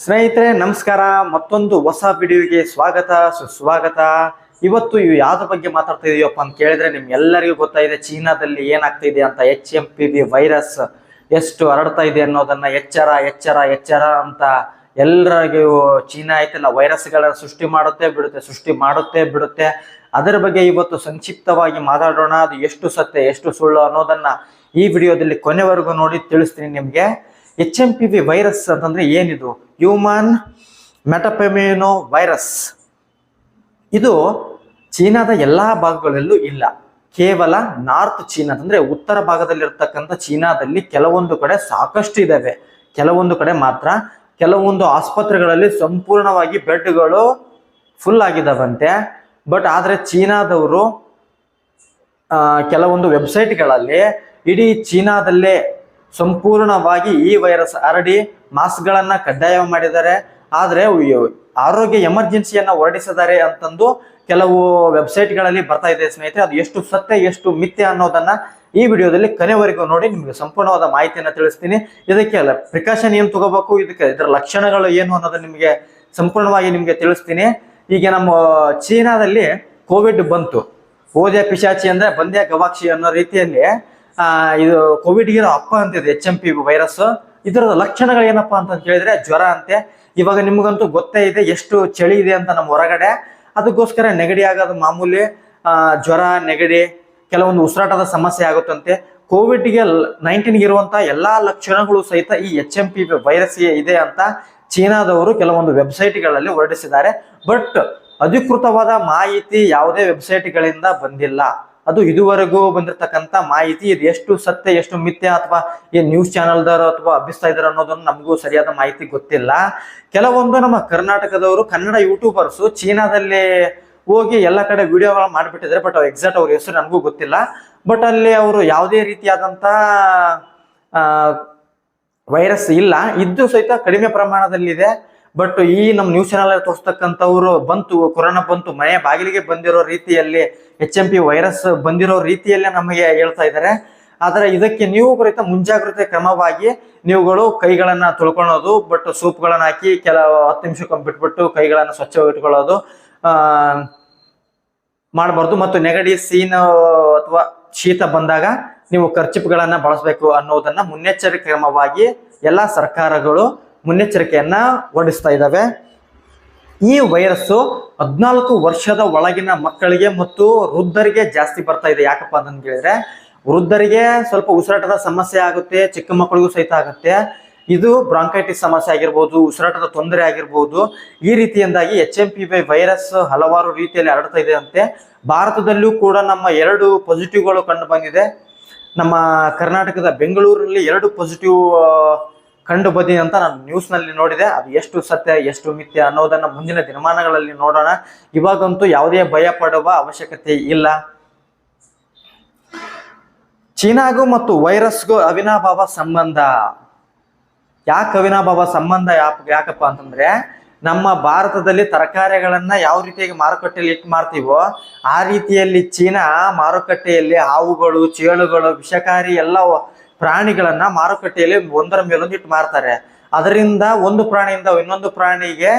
ಸ್ನೇಹಿತರೆ, ನಮಸ್ಕಾರ. ಮತ್ತೊಂದು ಹೊಸ ವಿಡಿಯೋಗೆ ಸ್ವಾಗತ, ಸುಸ್ವಾಗತ. ಇವತ್ತು ಇವು ಯಾವ್ದ್ರ ಬಗ್ಗೆ ಮಾತಾಡ್ತಾ ಇದೀವಪ್ಪ ಅಂತ ಕೇಳಿದ್ರೆ ನಿಮ್ಗೆಲ್ಲರಿಗೂ ಗೊತ್ತಾಗಿದೆ, ಚೀನಾದಲ್ಲಿ ಏನಾಗ್ತಿದೆ ಅಂತ H M P V virus ಎಷ್ಟು ಹರಡ್ತಾ ಇದೆ ಅನ್ನೋದನ್ನ, ಎಚ್ಚರ ಎಚ್ಚರ ಎಚ್ಚರ ಅಂತ ಎಲ್ಲರಿಗೂ ಚೀನಾ ಐತಲ್ಲ ವೈರಸ್ಗಳನ್ನ ಸೃಷ್ಟಿ ಮಾಡುತ್ತೆ, ಬಿಡುತ್ತೆ, ಸೃಷ್ಟಿ ಮಾಡುತ್ತೆ, ಬಿಡುತ್ತೆ. ಅದರ ಬಗ್ಗೆ ಇವತ್ತು ಸಂಕ್ಷಿಪ್ತವಾಗಿ ಮಾತಾಡೋಣ. ಅದು ಎಷ್ಟು ಸತ್ಯ, ಎಷ್ಟು ಸುಳ್ಳು ಅನ್ನೋದನ್ನ ಈ ವಿಡಿಯೋದಲ್ಲಿ ಕೊನೆವರೆಗೂ ನೋಡಿ ತಿಳಿಸ್ತೀನಿ ನಿಮ್ಗೆ. H M P V virus ಅಂತಂದ್ರೆ ಏನಿದು? ಹ್ಯೂಮನ್ ಮೆಟಪೆಮಿನೋ ವೈರಸ್ ಇದು ಚೀನಾದ ಎಲ್ಲಾ ಭಾಗಗಳಲ್ಲೂ ಇಲ್ಲ. ಕೇವಲ ನಾರ್ತ್ ಚೀನಾ, ಅಂದ್ರೆ ಉತ್ತರ ಭಾಗದಲ್ಲಿರ್ತಕ್ಕಂಥ ಚೀನಾದಲ್ಲಿ ಕೆಲವೊಂದು ಕಡೆ ಸಾಕಷ್ಟು ಇದಾವೆ. ಕೆಲವೊಂದು ಕಡೆ ಮಾತ್ರ ಕೆಲವೊಂದು ಆಸ್ಪತ್ರೆಗಳಲ್ಲಿ ಸಂಪೂರ್ಣವಾಗಿ ಬೆಡ್ಗಳು ಫುಲ್ ಆಗಿದ್ದಾವಂತೆ ಬಟ್ ಆದ್ರೆ ಚೀನಾದವರು ಕೆಲವೊಂದು ವೆಬ್ಸೈಟ್ಗಳಲ್ಲಿ ಇಡೀ ಚೀನಾದಲ್ಲೇ ಸಂಪೂರ್ಣವಾಗಿ ಈ ವೈರಸ್ ಹರಡಿ ಮಾಸ್ಕ್ಗಳನ್ನು ಕಡ್ಡಾಯ ಮಾಡಿದ್ದಾರೆ. ಆದರೆ ಆರೋಗ್ಯ ಎಮರ್ಜೆನ್ಸಿಯನ್ನು ಹೊರಡಿಸಿದ್ದಾರೆ ಅಂತಂದು ಕೆಲವು ವೆಬ್ಸೈಟ್ಗಳಲ್ಲಿ ಬರ್ತಾ ಇದೆ ಸ್ನೇಹಿತರೆ. ಅದು ಎಷ್ಟು ಸತ್ಯ, ಎಷ್ಟು ಮಿಥ್ಯ ಅನ್ನೋದನ್ನ ಈ ವಿಡಿಯೋದಲ್ಲಿ ಕೊನೆವರೆಗೂ ನೋಡಿ, ನಿಮಗೆ ಸಂಪೂರ್ಣವಾದ ಮಾಹಿತಿಯನ್ನು ತಿಳಿಸ್ತೀನಿ. ಇದಕ್ಕೆ ಅಲ್ಲ ಪ್ರಿಕಾಷನ್ ಏನು ತಗೋಬೇಕು, ಇದಕ್ಕೆ ಇದರ ಲಕ್ಷಣಗಳು ಏನು ಅನ್ನೋದನ್ನ ನಿಮಗೆ ಸಂಪೂರ್ಣವಾಗಿ ನಿಮಗೆ ತಿಳಿಸ್ತೀನಿ. ಈಗ ನಮ್ಮ ಚೀನಾದಲ್ಲಿ ಕೋವಿಡ್ ಬಂತು. ಓದ್ಯ ಪಿಶಾಚಿ ಅಂದ್ರೆ ಬಂದ್ಯ ಗವಾಕ್ಷಿ ಅನ್ನೋ ರೀತಿಯಲ್ಲಿ ಇದು ಕೋವಿಡ್ ಇರೋ ಅಪ್ಪ ಅಂತಿದೆ ಎಚ್ ಎಂ ಪಿ ವೈರಸ್ ಇದರ ಲಕ್ಷಣಗಳು ಏನಪ್ಪ ಅಂತ ಹೇಳಿದ್ರೆ ಜ್ವರ ಅಂತೆ. ಇವಾಗ ನಿಮಗಂತೂ ಗೊತ್ತೇ ಇದೆ, ಎಷ್ಟು ಚಳಿ ಇದೆ ಅಂತ ನಮ್ಮ ಹೊರಗಡೆ. ಅದಕ್ಕೋಸ್ಕರ ನೆಗಡಿ ಆಗೋದು ಮಾಮೂಲಿ ಜ್ವರ, ನೆಗಡಿ, ಕೆಲವೊಂದು ಉಸಿರಾಟದ ಸಮಸ್ಯೆ ಆಗುತ್ತಂತೆ. ಕೋವಿಡ್ಗೆ ನೈನ್ಟೀನ್ಗೆ ಇರುವಂತಹ ಎಲ್ಲಾ ಲಕ್ಷಣಗಳು ಸಹಿತ ಈ ಎಚ್ ಎಂ ಪಿ ವೈರಸ್ಗೆ ಇದೆ ಅಂತ ಚೀನಾದವರು ಕೆಲವೊಂದು ವೆಬ್ಸೈಟ್ಗಳಲ್ಲಿ ಹೊರಡಿಸಿದ್ದಾರೆ. ಬಟ್ ಅಧಿಕೃತವಾದ ಮಾಹಿತಿ ಯಾವುದೇ ವೆಬ್ಸೈಟ್ಗಳಿಂದ ಬಂದಿಲ್ಲ. ಅದು ಇದುವರೆಗೂ ಬಂದಿರತಕ್ಕಂತ ಮಾಹಿತಿ, ಇದು ಎಷ್ಟು ಸತ್ಯ, ಎಷ್ಟು ಮಿಥ್ಯ ಅಥವಾ ಈ ನ್ಯೂಸ್ ಚಾನೆಲ್ದವರು ಅಥವಾ ಹಬ್ಬಿಸ್ತಾ ಇದಾರೆ ಅನ್ನೋದನ್ನು ನಮಗೂ ಸರಿಯಾದ ಮಾಹಿತಿ ಗೊತ್ತಿಲ್ಲ. ಕೆಲವೊಂದು ನಮ್ಮ ಕರ್ನಾಟಕದವರು, ಕನ್ನಡ ಯೂಟ್ಯೂಬರ್ಸು ಚೀನಾದಲ್ಲಿ ಹೋಗಿ ಎಲ್ಲ ಕಡೆ ವಿಡಿಯೋಗಳು ಮಾಡಿಬಿಟ್ಟಿದ್ದಾರೆ ಬಟ್ ಎಕ್ಸಾಕ್ಟ್ ಅವ್ರ ಹೆಸರು ನನಗೂ ಗೊತ್ತಿಲ್ಲ. ಬಟ್ ಅಲ್ಲಿ ಅವರು ಯಾವುದೇ ರೀತಿಯಾದಂಥ ವೈರಸ್ ಇಲ್ಲ. ಇದ್ದು ಸಹಿತ ಕಡಿಮೆ ಪ್ರಮಾಣದಲ್ಲಿದೆ. ಬಟ್ ಈ ನಮ್ಮ ನ್ಯೂಸ್ ಚಾನಲ್ ತೋರಿಸ್ತಕ್ಕಂಥವ್ರು ಬಂತು, ಕೊರೋನಾ ಬಂತು, ಮನೆ ಬಾಗಿಲಿಗೆ ಬಂದಿರೋ ರೀತಿಯಲ್ಲಿ ಎಚ್ ಎಂ ಪಿ ವೈರಸ್ ಬಂದಿರೋ ರೀತಿಯಲ್ಲೇ ನಮಗೆ ಹೇಳ್ತಾ ಇದ್ದಾರೆ. ಆದರೆ ಇದಕ್ಕೆ ನೀವು ಕುರಿತ ಮುಂಜಾಗ್ರತೆ ಕ್ರಮವಾಗಿ ನೀವುಗಳು ಕೈಗಳನ್ನ ತೊಳ್ಕೊಳೋದು ಬಟ್ ಸೂಪ್ಗಳನ್ನ ಹಾಕಿ ಕೆಲವು ಹತ್ತು ನಿಮಿಷಕ್ಕೊಮ್ಮೆ ಬಿಟ್ಬಿಟ್ಟು ಕೈಗಳನ್ನ ಸ್ವಚ್ಛವಾಗಿ ಇಟ್ಕೊಳ್ಳೋದು ಆ, ಮಾಡಬಾರ್ದು. ಮತ್ತು ನೆಗಡಿ, ಸೀನ್ ಅಥವಾ ಶೀತ ಬಂದಾಗ ನೀವು ಖರ್ಚಿಪ್ಗಳನ್ನ ಬಳಸಬೇಕು ಅನ್ನೋದನ್ನ ಮುನ್ನೆಚ್ಚರಿಕೆ ಕ್ರಮವಾಗಿ ಎಲ್ಲಾ ಸರ್ಕಾರಗಳು ಮುನ್ನೆಚ್ಚರಿಕೆಯನ್ನ ಹೊರಡಿಸ್ತಾ ಇದ್ದಾವೆ. ಈ ವೈರಸ್ಸು ಹದಿನಾಲ್ಕು ವರ್ಷದ ಒಳಗಿನ ಮಕ್ಕಳಿಗೆ ಮತ್ತು ವೃದ್ಧರಿಗೆ ಜಾಸ್ತಿ ಬರ್ತಾ ಇದೆ. ಯಾಕಪ್ಪ ಅಂತಂದು ಕೇಳಿದ್ರೆ, ವೃದ್ಧರಿಗೆ ಸ್ವಲ್ಪ ಉಸಿರಾಟದ ಸಮಸ್ಯೆ ಆಗುತ್ತೆ, ಚಿಕ್ಕ ಮಕ್ಕಳಿಗೂ ಸಹಿತ ಆಗುತ್ತೆ. ಇದು ಬ್ರಾಂಕೈಟಿಸ್ ಸಮಸ್ಯೆ ಆಗಿರ್ಬೋದು, ಉಸಿರಾಟದ ತೊಂದರೆ ಆಗಿರ್ಬೋದು. ಈ ರೀತಿಯಿಂದಾಗಿ H M P V virus ಹಲವಾರು ರೀತಿಯಲ್ಲಿ ಹರಡ್ತಾ ಇದೆ ಅಂತೆ. ಭಾರತದಲ್ಲೂ ಕೂಡ ನಮ್ಮ ಎರಡು ಪಾಸಿಟಿವ್ಗಳು ಕಂಡು ಬಂದಿದೆ. ನಮ್ಮ ಕರ್ನಾಟಕದ ಬೆಂಗಳೂರಿನಲ್ಲಿ ಎರಡು ಪಾಸಿಟಿವ್ ಕಂಡು ಬಂದಿದೆ ಅಂತ ನಾನು ನ್ಯೂಸ್ನಲ್ಲಿ ನೋಡಿದೆ. ಅದು ಎಷ್ಟು ಸತ್ಯ, ಎಷ್ಟು ಮಿಥ್ಯ ಅನ್ನೋದನ್ನ ಮುಂದಿನ ದಿನಮಾನಗಳಲ್ಲಿ ನೋಡೋಣ. ಇವಾಗಂತೂ ಯಾವುದೇ ಭಯ ಪಡುವ ಅವಶ್ಯಕತೆ ಇಲ್ಲ. ಚೀನಾಗೂ ಮತ್ತು ವೈರಸ್ಗೂ ಅವಿನಾಭಾವ ಸಂಬಂಧ. ಯಾಕೆ ಅವಿನಾಭಾವ ಸಂಬಂಧ ಯಾಪ್, ಯಾಕಪ್ಪ ಅಂತಂದ್ರೆ ನಮ್ಮ ಭಾರತದಲ್ಲಿ ತರಕಾರಿಗಳನ್ನ ಯಾವ ರೀತಿಯಾಗಿ ಮಾರುಕಟ್ಟೆಯಲ್ಲಿ ಇಟ್ಟು ಮಾರ್ತೀವೋ ಆ ರೀತಿಯಲ್ಲಿ ಚೀನಾ ಮಾರುಕಟ್ಟೆಯಲ್ಲಿ ಹಾವುಗಳು, ಚೇಳುಗಳು, ವಿಷಕಾರಿ ಎಲ್ಲ ಪ್ರಾಣಿಗಳನ್ನ ಮಾರುಕಟ್ಟೆಯಲ್ಲಿ ಒಂದರ ಮೇಲೊಂದು ಇಟ್ಟು ಮಾರ್ತಾರೆ. ಅದರಿಂದ ಒಂದು ಪ್ರಾಣಿಯಿಂದ ಇನ್ನೊಂದು ಪ್ರಾಣಿಗೆ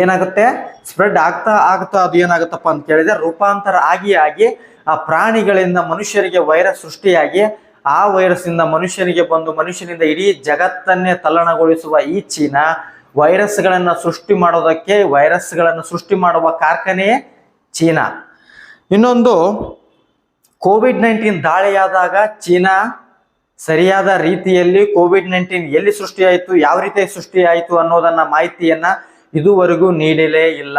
ಏನಾಗುತ್ತೆ? ಸ್ಪ್ರೆಡ್ ಆಗ್ತಾ ಆಗ್ತಾ ಅದು ಏನಾಗುತ್ತಪ್ಪ ಅಂತ ಕೇಳಿದ್ರೆ ರೂಪಾಂತರ ಆಗಿ ಆಗಿ ಆ ಪ್ರಾಣಿಗಳಿಂದ ಮನುಷ್ಯರಿಗೆ ವೈರಸ್ ಸೃಷ್ಟಿಯಾಗಿ ಆ ವೈರಸ್ ಇಂದ ಮನುಷ್ಯನಿಗೆ ಬಂದು ಮನುಷ್ಯನಿಂದ ಇಡೀ ಜಗತ್ತನ್ನೇ ತಲ್ಲಣಗೊಳಿಸುವ ಈ ಚೀನಾ ವೈರಸ್ಗಳನ್ನ ಸೃಷ್ಟಿ ಮಾಡೋದಕ್ಕೆ ವೈರಸ್ಗಳನ್ನು ಸೃಷ್ಟಿ ಮಾಡುವ ಕಾರ್ಖಾನೆಯೇ ಚೀನಾ. ಇನ್ನೊಂದು ಕೋವಿಡ್ ನೈನ್ಟೀನ್ ದಾಳಿಯಾದಾಗ ಚೀನಾ ಸರಿಯಾದ ರೀತಿಯಲ್ಲಿ ಕೋವಿಡ್ ನೈನ್ಟೀನ್ ಎಲ್ಲಿ ಸೃಷ್ಟಿಯಾಯಿತು, ಯಾವ ರೀತಿ ಸೃಷ್ಟಿಯಾಯಿತು ಅನ್ನೋದನ್ನ ಮಾಹಿತಿಯನ್ನ ಇದುವರೆಗೂ ನೀಡಲೇ ಇಲ್ಲ.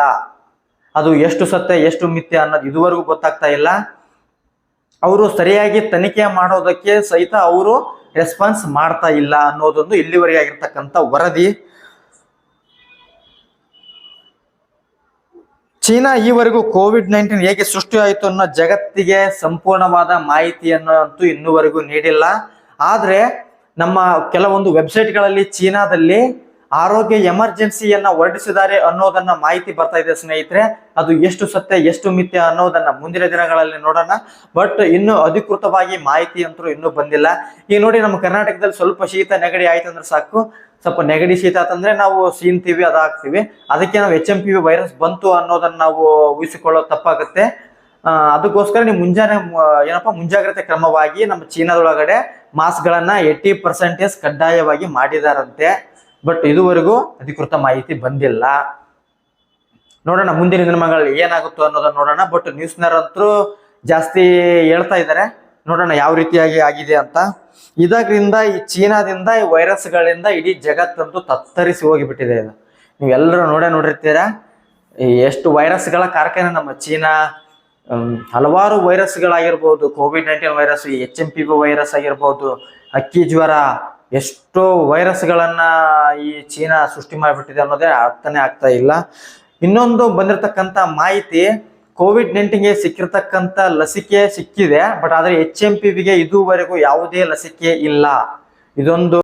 ಅದು ಎಷ್ಟು ಸತ್ಯ, ಎಷ್ಟು ಮಿಥ್ಯ ಅನ್ನೋದು ಇದುವರೆಗೂ ಗೊತ್ತಾಗ್ತಾ ಇಲ್ಲ. ಅವರು ಸರಿಯಾಗಿ ತನಿಖೆ ಮಾಡೋದಕ್ಕೆ ಸಹಿತ ಅವರು ರೆಸ್ಪಾನ್ಸ್ ಮಾಡ್ತಾ ಇಲ್ಲ ಅನ್ನೋದೊಂದು ಇಲ್ಲಿವರೆಗೆ ಆಗಿರ್ತಕ್ಕಂಥ ವರದಿ. ಚೀನಾ ಈವರೆಗೂ ಕೋವಿಡ್ ನೈನ್ಟೀನ್ ಹೇಗೆ ಸೃಷ್ಟಿಯಾಯಿತು ಅನ್ನೋ ಜಗತ್ತಿಗೆ ಸಂಪೂರ್ಣವಾದ ಮಾಹಿತಿಯನ್ನು ಅಂತೂ ಇನ್ನೂವರೆಗೂ ನೀಡಿಲ್ಲ. ಆದರೆ ನಮ್ಮ ಕೆಲವೊಂದು ವೆಬ್ಸೈಟ್ಗಳಲ್ಲಿ ಚೀನಾದಲ್ಲಿ ಆರೋಗ್ಯ ಎಮರ್ಜೆನ್ಸಿಯನ್ನ ಹೊರಡಿಸಿದ್ದಾರೆ ಅನ್ನೋದನ್ನ ಮಾಹಿತಿ ಬರ್ತಾ ಇದೆ ಸ್ನೇಹಿತರೆ. ಅದು ಎಷ್ಟು ಸತ್ಯ, ಎಷ್ಟು ಮಿಥ್ಯ ಅನ್ನೋದನ್ನ ಮುಂದಿನ ದಿನಗಳಲ್ಲಿ ನೋಡೋಣ. ಬಟ್ ಇನ್ನು ಅಧಿಕೃತವಾಗಿ ಮಾಹಿತಿ ಅಂತೂ ಇನ್ನೂ ಬಂದಿಲ್ಲ. ಈಗ ನೋಡಿ, ನಮ್ಮ ಕರ್ನಾಟಕದಲ್ಲಿ ಸ್ವಲ್ಪ ಶೀತ ನೆಗಡಿ ಆಯ್ತು ಅಂದ್ರೆ ಸಾಕು. ಸ್ವಲ್ಪ ನೆಗಡಿ ಶೀತ ಆತಂದ್ರೆ ನಾವು ಸೀನ್ತೀವಿ ಅದಾಗ್ತೀವಿ ಅದಕ್ಕೆ ನಾವು H M P V virus ಬಂತು ಅನ್ನೋದನ್ನ ನಾವು ಊಹಿಸಿಕೊಳ್ಳೋದು ತಪ್ಪಾಗುತ್ತೆ. ಅದಕ್ಕೋಸ್ಕರ ನೀವು ಮುಂಜಾನೆ ಏನಪ್ಪ, ಮುಂಜಾಗ್ರತೆ ಕ್ರಮವಾಗಿ ನಮ್ಮ ಚೀನಾದೊಳಗಡೆ ಮಾಸ್ಕ್ ಗಳನ್ನ ಏಯ್ಟಿ ಪರ್ಸೆಂಟೇಜ್ ಕಡ್ಡಾಯವಾಗಿ ಮಾಡಿದಾರಂತೆ. ಬಟ್ ಇದುವರೆಗೂ ಅಧಿಕೃತ ಮಾಹಿತಿ ಬಂದಿಲ್ಲ. ನೋಡೋಣ, ಮುಂದಿನ ದಿನಮಾನಗಳಲ್ಲಿ ಏನಾಗುತ್ತೋ ಅನ್ನೋದನ್ನ ನೋಡೋಣ. ಬಟ್ ನ್ಯೂಸ್ನರಂತರೂ ಜಾಸ್ತಿ ಹೇಳ್ತಾ ಇದ್ದಾರೆ. ನೋಡೋಣ ಯಾವ ರೀತಿಯಾಗಿ ಆಗಿದೆ ಅಂತ. ಇದರಿಂದ ಈ ಚೀನಾದಿಂದ ಈ ವೈರಸ್ಗಳಿಂದ ಇಡೀ ಜಗತ್ತಂತೂ ತತ್ತರಿಸಿ ಹೋಗಿಬಿಟ್ಟಿದೆ ಇದು. ನೀವೆಲ್ಲರೂ ನೋಡೇ ನೋಡಿರ್ತೀರಾ ಎಷ್ಟು ವೈರಸ್ಗಳ ಕಾರ್ಖಾನೆ ನಮ್ಮ ಚೀನಾ ಹಲವಾರು ವೈರಸ್ಗಳಾಗಿರ್ಬೋದು covid nineteen virus H M P B virus ಆಗಿರ್ಬೋದು, ಅಕ್ಕಿ ಜ್ವರ, ಎಷ್ಟೋ ವೈರಸ್ಗಳನ್ನ ಈ ಚೀನಾ ಸೃಷ್ಟಿ ಮಾಡಿಬಿಟ್ಟಿದೆ ಅನ್ನೋದೇ ಅರ್ಥನೇ ಆಗ್ತಾ ಇಲ್ಲ. ಇನ್ನೊಂದು ಬಂದಿರತಕ್ಕಂಥ ಮಾಹಿತಿ ಕೋವಿಡ್ ನೈನ್ಟೀನ್ಗೆ ಸಿಕ್ಕಿರ್ತಕ್ಕಂಥ ಲಸಿಕೆ ಸಿಕ್ಕಿದೆ, ಬಟ್ ಆದ್ರೆ ಎಚ್ ಎಂ ಪಿ ಇದುವರೆಗೂ ಯಾವುದೇ ಲಸಿಕೆ ಇಲ್ಲ. ಇದೊಂದು